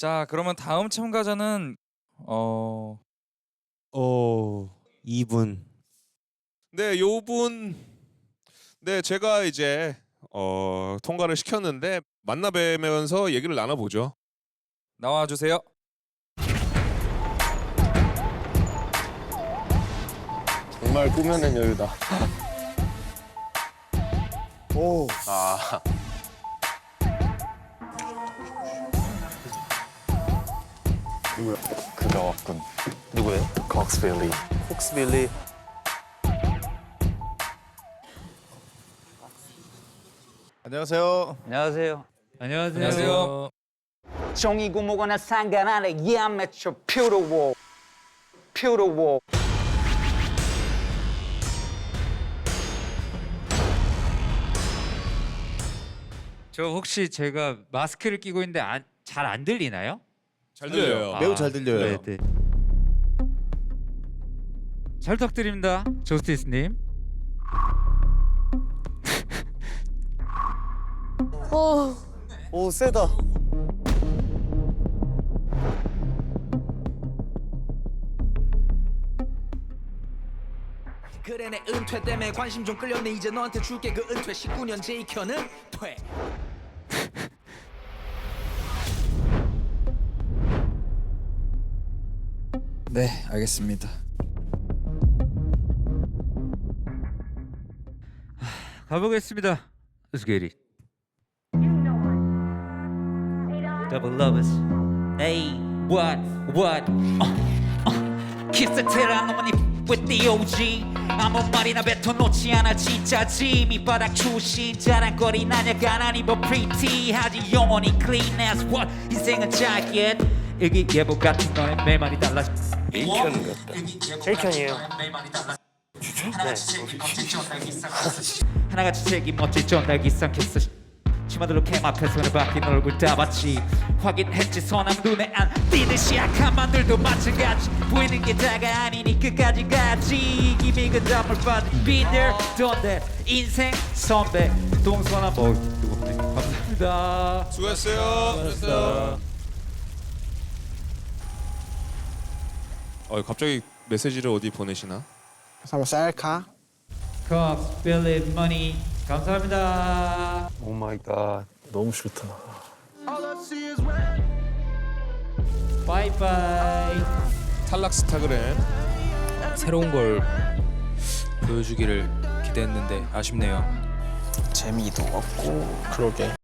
자, 그러면 다음 참가자는 어 어 이분 네, 요분 네, 제가 이제 어 통과를 시켰는데 만나 뵈면서 얘기를 나눠 보죠. 나와 주세요. 정말 꾸며낸 여유다. 오. 아. 누구야? 그가 왔군. 누구예요? 콕스빌리. 콕스빌리. 안녕하세요. 안녕하세요. 안녕하세요. 종이고 뭐거나 상관 안 해. Yeah, I'm at your. 저 혹시 제가 마스크를 끼고 있는데 잘 안 들리나요? 잘 들려요. 매우 잘 들려요. 네, 네. 잘 부탁드립니다, 조스티스님. 오 세다. 그래 내 은퇴 때문에 관심 좀 끌렸네 이제 너한테 줄게 그 은퇴 19년 제이켜는 퇴 네, 알겠습니다. 가보겠습니다. Let's get it. Double lovers. Hey, what, what? Uh, uh. Kiss the tail on money with the OG. 아무 말이나 뱉어놓지 않아 진짜지 밑바닥 출신 자랑거리 나냐 가난히 뭐 pretty 하지 영원히 clean as what 인생은 짧게 일기예보 같은 너의 매 말이 달라 일편 같다. 일편이에요. 하나같이 책임 멋질 전달기 상했어 치마들로 캠 앞에 손을 박힌 얼굴 다 봤지. 확인했지 선함 눈에 안 띄듯이 약한 만들도 마찬가지. 보이는 게 다가 아니니 끝까지 가지. 이미 그 dam을 받은 Be there, done that 인생 선배 동서나 뭐 누군데 감사합니다. 수고했어요. 수고했어요. 어, 갑자기 메시지를 어디 보내시나? 한번 셀카. Cox, Billy, Money 감사합니다 오 마이 갓. 너무 좋다. 바이바이 탈락 스타그램. 새로운 걸 보여주기를 기대했는데 아쉽네요. 재미도 없고. 그러게.